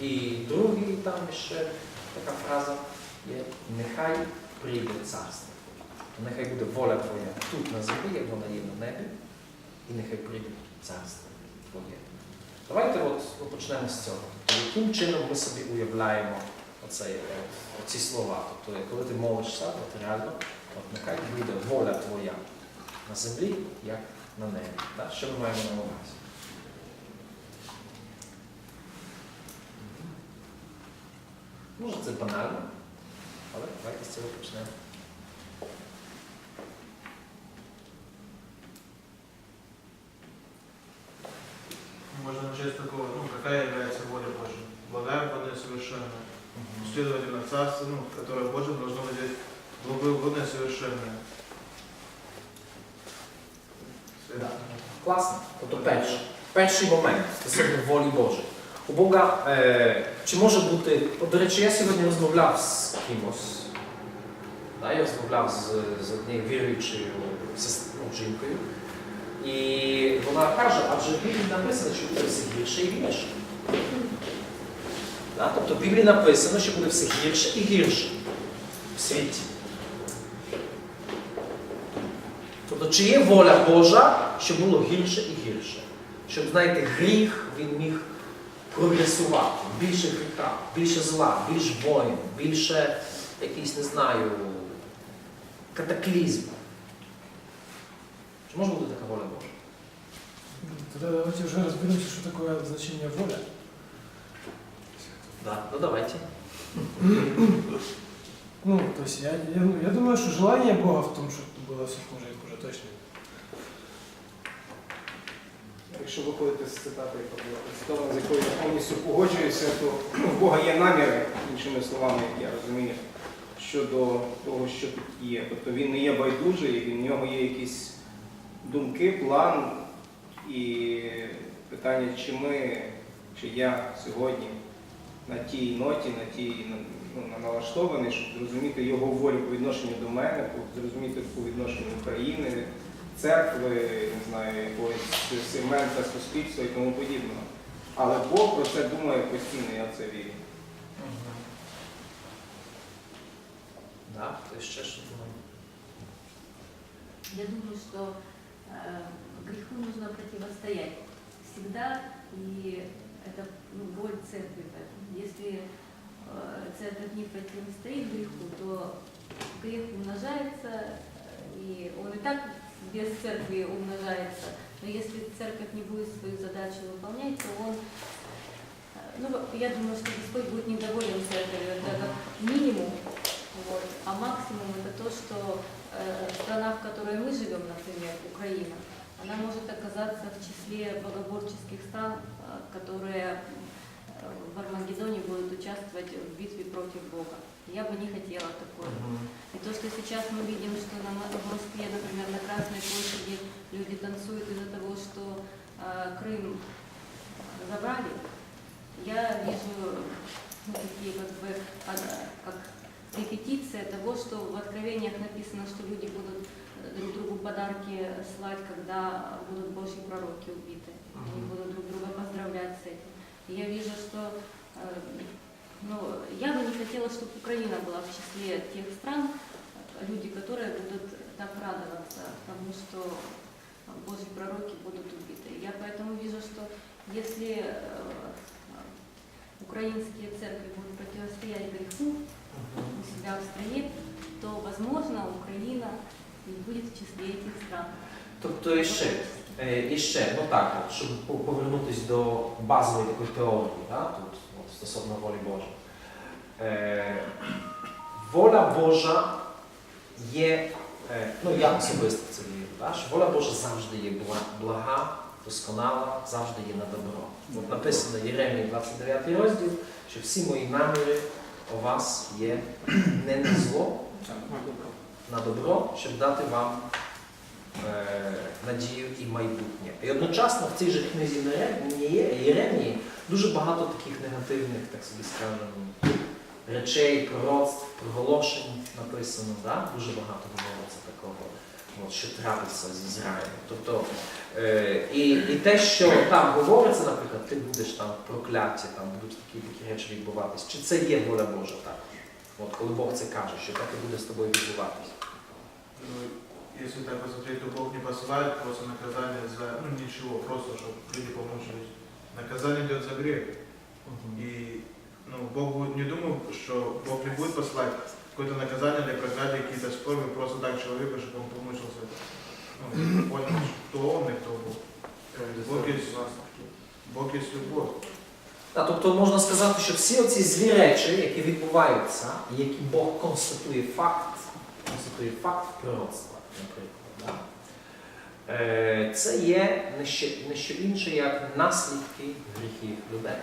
І другий там ще така фраза є нехай прийде царство. Нехай буде воля Твоя тут на землі, як вона є на небі, і нехай прийде царство Твоє. Давайте от, почнемо з цього. Яким чином ми собі уявляємо оцей, е, оці слова? Тобто, коли ти молишся, от реально, от нехай буде воля Твоя на землі, як на небі. Так? Що ми маємо на увазі? Може це банально, але давайте з цього почнемо. Можно начать с такого, ну, какая является воля Божья? Благая, угодная, совершенная. Следовательно, царство, ну, которое Божье должно быть благоугодное, совершенное. Да. Класно. Тобто перший, перший момент стосовно волі Божої. У Бога е, чи може бути. От, до речі, я сьогодні розмовляв з кимось. Да, я розмовляв з, з однією віруючою ну, жінкою. І вона каже, адже в Біблії написано, що буде все гірше і гірше. Да? Тобто в Біблії написано, що буде все гірше і гірше в світі. Тобто, чи є воля Божа, щоб було гірше і гірше? Щоб, знаєте, гріх він міг прогресувати, більше гріха, більше зла, більш воїн, більше якийсь, не знаю, катаклізм. Чи може бути така воля Божа? Тогда давайте уже разберемся, что такое значение воля. Да. Ну давайте. Ну, то есть я, я, ну, я думаю, что желание Бога в том, чтобы было все хуже и хуже, точно. Якщо виходити з цитати з того, з якою я повністю погоджуюся, то ну, в Бога є наміри, іншими словами, як я розумію, щодо того, що тут є. Тобто він не є байдужий, в нього є якісь думки, план і питання, чи ми, чи я сьогодні на тій ноті, на тій ну, налаштований, щоб зрозуміти його волю по відношенню до мене, зрозуміти по відношенню України, церкви, не знаю, якогось сегмента суспільства і тому подібного. Але Бог про це думає постійно, я в це вірю. Да? То ще що думаю. Я думаю, что э, греху нужно противостоять всегда, и это ну, роль церкви. в этом. Если э, церковь не противостоит греху, то грех умножается, э, и он и так без церкви умножается. Но если церковь не будет свою задачу выполнять, то он, э, ну, я думаю, что Господь будет недоволен церковью, это как минимум. Вот. А максимум это то, что э, страна, в которой мы живем, например, Украина, она может оказаться в числе богоборческих стран, э, которые э, в Армагеддоне будут участвовать в битве против Бога. Я бы не хотела такое. И то, что сейчас мы видим, что на в Москве, например, на Красной площади люди танцуют из-за того, что э, Крым забрали, я вижу ну, такие как бы как репетиция того, что в откровениях написано, что люди будут э, друг другу подарки слать, когда будут Божьи пророки убиты. Они будут друг друга поздравлять с этим. И я вижу, что э, ну, я бы не хотела, чтобы Украина была в числе тех стран, э, люди, которые будут так радоваться тому, что Божьи пророки будут убиты. Я поэтому вижу, что если э, украинские церкви будут противостоять греху у себя в стране, то, возможно, Украина не будет в числе этих стран. Тобто і ще, е, і ще, ну так, от, щоб по- повернутися до базової такої теорії, да, тут, от, стосовно волі Божої. Воля Божа є, ну я особисто це вірю, що воля Божа завжди є бла- блага, досконала, завжди є на добро. От написано Єремії 29 розділ, що всі мої наміри у вас є не на зло, на добро, щоб дати вам е, надію і майбутнє. І одночасно в цій же книзі Єремії дуже багато таких негативних, так собі скажемо, речей, пророцтв, проголошень написано. Да? Дуже багато говориться такого. от, що трапиться з Ізраїлем. Тобто, е, і, і те, що там говориться, наприклад, ти будеш там прокляття, там будуть такі такі речі відбуватись. Чи це є воля Божа також? От коли Бог це каже, що так і буде з тобою відбуватись. Ну, если так посмотреть, то Бог не посылает просто наказание за, ну ничего, просто, чтобы люди помучились. Наказание идет за грех. И ну, Бог будет, не думаю, что Бог не будет посылать какое-то наказание для проклятия, какие-то споры просто так человека, чтобы он помучился. Ну, понял, кто он и кто Бог. Бог есть, Бог есть любовь. Так, тобто можна сказати, що всі оці злі речі, які відбуваються, і які Бог констатує факт, констатує факт пророцтва, наприклад. Да? Е, Це є не що, не що інше, як наслідки гріхів людей.